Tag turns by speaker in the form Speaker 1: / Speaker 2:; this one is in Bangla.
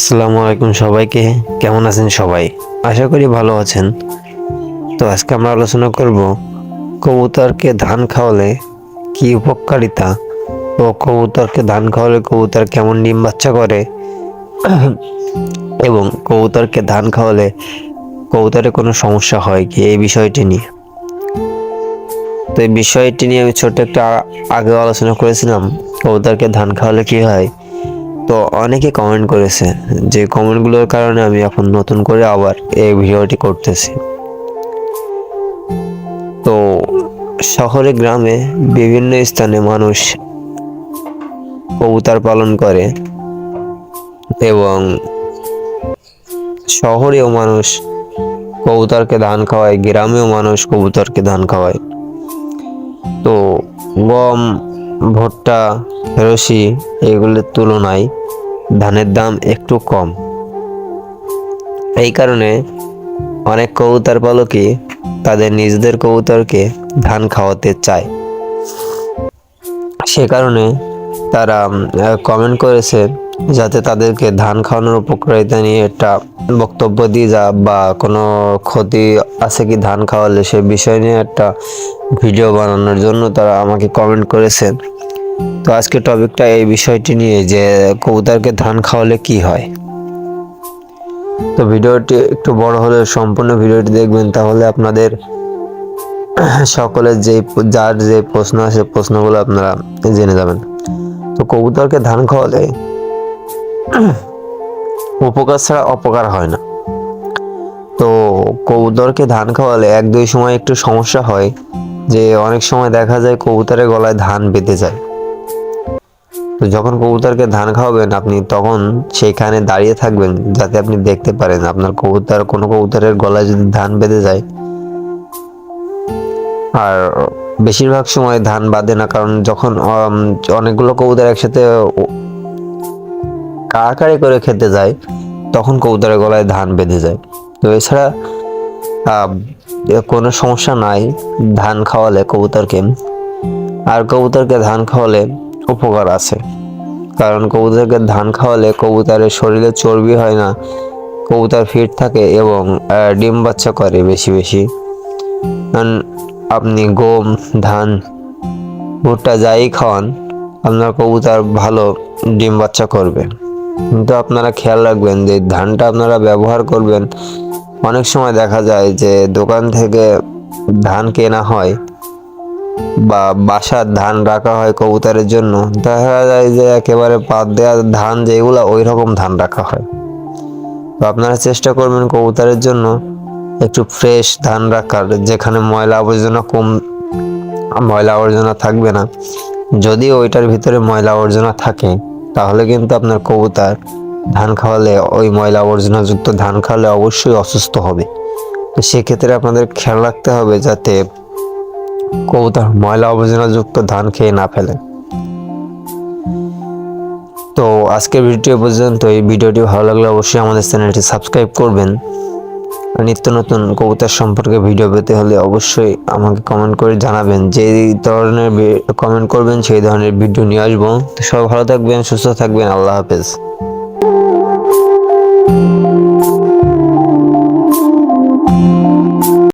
Speaker 1: আসসালামু আলাইকুম সবাইকে। কেমন আছেন সবাই? আশা করি ভালো আছেন। তো আজকে আমরা আলোচনা করব কবুতরকে ধান খাওয়ালে কি উপকারিতা ও কবুতরকে ধান খাওয়ালে কবুতর কেমন ডিম বাচ্চা করে এবং কবুতরকে ধান খাওয়ালে কবুতরের কোনো সমস্যা হয় কি? এই বিষয়টি নিয়ে। তো এই বিষয়টি নিয়ে আমি ছোট্ট একটা আগেও আলোচনা করেছিলাম। কবুতরকে ধান খাওয়ালে কি হয়? তো অনেকে কমেন্ট করেছে যে কমেন্টগুলোর কারণে আমি এখন নতুন করে আবার এই ভিডিওটি করতেছি। তো শহরে, গ্রামে বিভিন্ন স্থানে মানুষ কবুতর পালন করে এবং শহরেও মানুষ কবুতরকে ধান খাওয়ায়, গ্রামেও মানুষ কবুতরকে ধান খাওয়ায়। তো গম, ভুট্টা রসি এগুলোর তুলনায় ধানের দাম একটু কম। এই কারণে অনেক কবুতর পালকই তাদের নিজেদের কবুতরকে ধান খাওয়াতে চায়। সে কারণে তারা কমেন্ট করেছে যাতে তাদেরকে ধান খাওয়ানোর উপকারিতা নিয়ে একটা বক্তব্য দিয়ে যা বা কোনো ক্ষতি আছে কি ধান খাওয়ালে সে বিষয় নিয়ে একটা ভিডিও বানানোর জন্য তারা আমাকে কমেন্ট করেছেন। তো আজকে টপিকটা এই বিষয়টি নিয়ে যে কবুতরকে ধান খাওয়ালে কি হয়। তো ভিডিওটি একটু বড় হলে সম্পূর্ণ ভিডিওটি দেখবেন, তাহলে আপনাদের সকলের যে যার যে প্রশ্ন আছে প্রশ্নগুলো আপনারা জেনে যাবেন। তো কবুতরকে ধান খাওয়ালে উপকার ছাড়া অপকার হয় না। তো কবুতরকে ধান খাওয়ালে এক দুই সময় একটু সমস্যা হয়, যে অনেক সময় দেখা যায় কবুতরের গলায় ধান বেঁধে যায়। তো যখন কবুতরকে ধান খাওয়াবেন আপনি তখন সেইখানে দাঁড়িয়ে থাকবেন যাতে আপনি দেখতে পারেন। আপনার কবুতর, কোনো কবুতরের গলায় যদি ধান বেঁধে যায়। আর বেশিরভাগ সময় ধান বাঁধে না, কারণ যখন অনেকগুলো কবুতর একসাথে কাড়াকাড়ি করে খেতে যায়, তখন কবুতরের গলায় ধান বেঁধে যায়। তো এছাড়া কোনো সমস্যা নাই ধান খাওয়ালে কবুতরকে। আর কবুতরকে ধান খাওয়ালে উপকার আছে। কারণ কবুতরকে ধান খাওয়ালে কবুতরের শরীরে চর্বি হয় না, কবুতর ফিট থাকে এবং ডিম বাচ্চা করে বেশি বেশি। আপনি গম, ধান, ভুট্টা যাই খাওয়ান, আপনার কবুতর ভালো ডিম বাচ্চা করবে। কিন্তু আপনারা খেয়াল রাখবেন যে ধানটা আপনারা ব্যবহার করবেন, অনেক সময় দেখা যায় যে দোকান থেকে ধান কেনা হয় বা বাসার ধান রাখা হয় কবুতরের জন্য, দেখা যায় যে একেবারে পাত দেওয়া ধান যেগুলো ওই রকম ধান রাখা হয়। তো আপনারা চেষ্টা করবেন কবুতরের জন্য একটু ফ্রেশ ধান রাখার, যেখানে ময়লা আবর্জনা কম, ময়লা আবর্জনা থাকবে না। যদি ওইটার ভিতরে ময়লা আবর্জনা থাকে, তাহলে কিন্তু আপনার কবুতর ধান খাওয়ালে, ওই ময়লা আবর্জনা যুক্ত ধান খাওয়ালে অবশ্যই অসুস্থ হবে। তো সেক্ষেত্রে আপনাদের খেয়াল রাখতে হবে যাতে কবুতর ময়লা আবর্জনা যুক্ত ধান খেয়ে না ফেলে তো আজকের ভিডিওটি এ পর্যন্ত। এই ভিডিওটি ভালো লাগলে অবশ্যই আমাদের চ্যানেলটি সাবস্ক্রাইব করবেন। নিত্য নতুন কবুতর সম্পর্কে ভিডিও পেতে হলে অবশ্যই আমাকে কমেন্ট করে জানাবেন। যে ধরনের কমেন্ট করবেন, সেই ধরনের ভিডিও নিয়ে আসব। তো সবাই ভালো থাকবেন, সুস্থ থাকবেন, আল্লাহ হাফেজ।